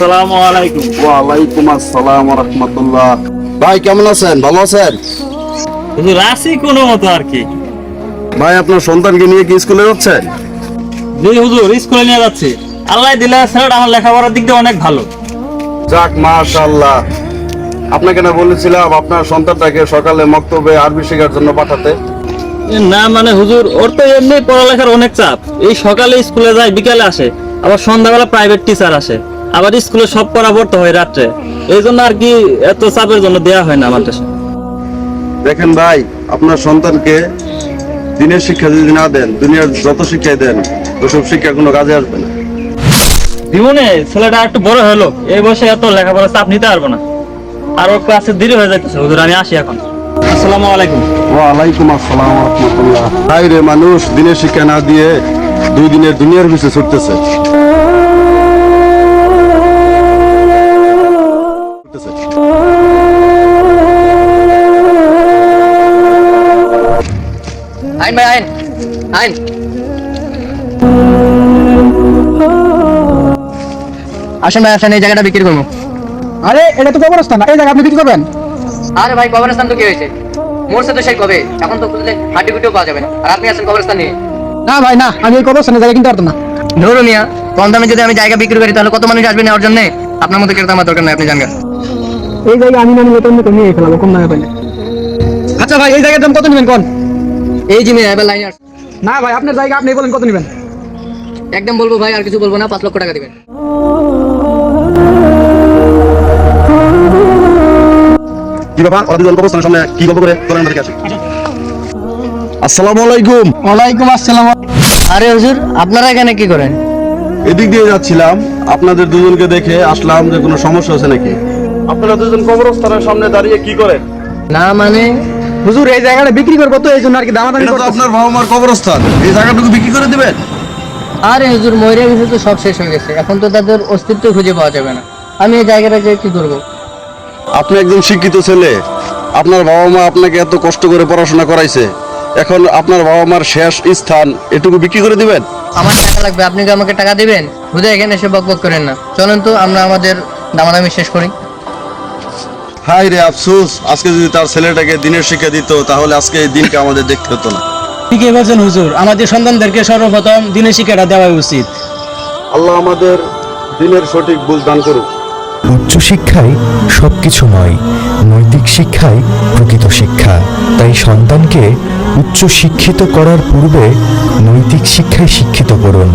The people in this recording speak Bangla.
আসসালামু আলাইকুম। ওয়ালাইকুম আসসালাম রহমতুল্লাহ। ভাই কেমন আছেন? ভালো আছেন? হুজুর আছি কোনো মতো আর কি। ভাই আপনার সন্তানকে নিয়ে কি স্কুলে যাচ্ছেন? জি হুজুর স্কুলে নিয়ে যাচ্ছি। আল্লাহ দিলে ছেলেটা আমার লেখাপড়ার দিক দিয়ে অনেক ভালো। যাক মাশাআল্লাহ। আপনাকে না বলেছিলাম আপনার সন্তানটাকে সকালে মক্তবে আরবি শেখার জন্য পাঠাতে। না মানে হুজুর ওর তো এমনি পড়ালেখার অনেক চাপ। এই সকালে স্কুলে যায় বিকালে আসে। আবার সন্ধ্যাবেলা প্রাইভেট টিচার আসে। আবার স্কুলে সব পড়া পড়তে হয় রাত্রে। এই জন্য আর কি এত চাপের জন্য দেয়া হয় না আমার দেখেন ভাই আপনার সন্তানকে দিনের শিক্ষা যদি না দেন দুনিয়ার যত শিক্ষাই দেন ওসব শিক্ষা কোনো কাজে আসবে না। জীবনে ছেলেটা একটু বড় হলো এই বয়সে এত লেখাপড়া চাপ নিতে পারব না। আর ওর ক্লাসে দেরি হয়ে যাচ্ছে হুজুর আমি আসি এখন। আসসালামু আলাইকুম। ওয়ালাইকুম আসসালাম রহমতুল্লাহ। তাই রে মানুষ দিনের শিক্ষা না দিয়ে দুই দিনের দুনিয়ার পিছে ছুটতেছে। আইন ভাই আইন। আইন। আসেন ভাই আসেন এই জায়গাটা বিক্রি করব। আরে এটা তো কবরস্থান এই জায়গা আপনি বিক্রি করবেন? আরে ভাই কবরস্থান তো কি হয়েছে? মরছে তো সেই কবে? এখন তো খুঁজলে হাড্ডি গুটিও পাওয়া যাবে না। আর আপনি আছেন কবরস্থান নিয়ে? না ভাই না আমি এই কবরস্থানের জায়গা কিনতে পারতাম না। ধরুন মিয়া কম দামে যদি আমি জায়গা বিক্রি করি তাহলে কত মানুষ আসবে নেওয়ার জন্য? আপনার মতো ক্রেতা আমার দরকার নেই আপনি জানবেন এই জায়গা আমি না নিলে তুমি তো নিয়ে ফেলাবো কম দামে পাইলে। আচ্ছা ভাই এই জায়গার দাম কত নেবেন কোন? এই মিয়া এবার লাইনে আসছে না ভাই আপনার জায়গা আপনি বলেন কত নেবেন? একদম বলব ভাই আর কিছু বলব না পাঁচ লক্ষ টাকা দিবেন। কি ব্যাপার? ওরা দুজন কবরস্থানের সামনে কি গল্প করে তোরা আমাদেরকে আসে। আসসালামু আলাইকুম। ওয়ালাইকুম আসসালাম। আরে হুজুর আপনারা এখানে কি করেন? এদিক দিয়ে যাচ্ছিলাম আপনাদের দুজনকে দেখে আসলাম যে কোনো সমস্যা আছে নাকি? আপনারা দুজন কবরস্থানের সামনে দাঁড়িয়ে কি করেন? না মানে হুজুর এই জায়গাটা বিক্রি করব তো এই জন্য আর কি দামাদামি এটা তো করতেছি। আপনার বাবা মার কবরস্থান। এই জায়গাটুকু বিক্রি করে দিবেন? আরে হুজুর ময়রা গেছে তো সব শেষ হয়ে গেছে। এখন তো তাদের অস্তিত্ব খুঁজে পাওয়া যাবে না। আমি এই জায়গাটাকে কি করব? আপনি একজন শিক্ষিত ছেলে। আপনার বাবা মা আপনাকে এত কষ্ট করে পড়াশোনা করাইছে। এখন আপনার বাবা মার শেষ স্থান এটুকু বিক্রি করে দিবেন? আমার টাকা লাগবে আপনি কি আমাকে টাকা দিবেন? বুঝে এখানে এসে বক বক করেন না। চলেন তো আমরা আমাদের দামাদামি শেষ করি। হাই রে আফসোস আজকে যদি তার ছেলেটাকে দিনের শিক্ষা দিত তাহলে আজকে এই দিনকে আমাদের দেখতে হতো না। ঠিকই বলছেন হুজুর আমাদের সন্তানদেরকে সর্বপ্রথম দিনের শিক্ষাটা দেওয়া উচিত। আল্লাহ আমাদের দিনের সঠিক বুঝ দান করুক। উচ্চশিক্ষাই সবকিছু নয় নৈতিক শিক্ষাই প্রকৃত শিক্ষা। তাই সন্তানকে উচ্চ শিক্ষিত করার পূর্বে নৈতিক শিক্ষায় শিক্ষিত করুন।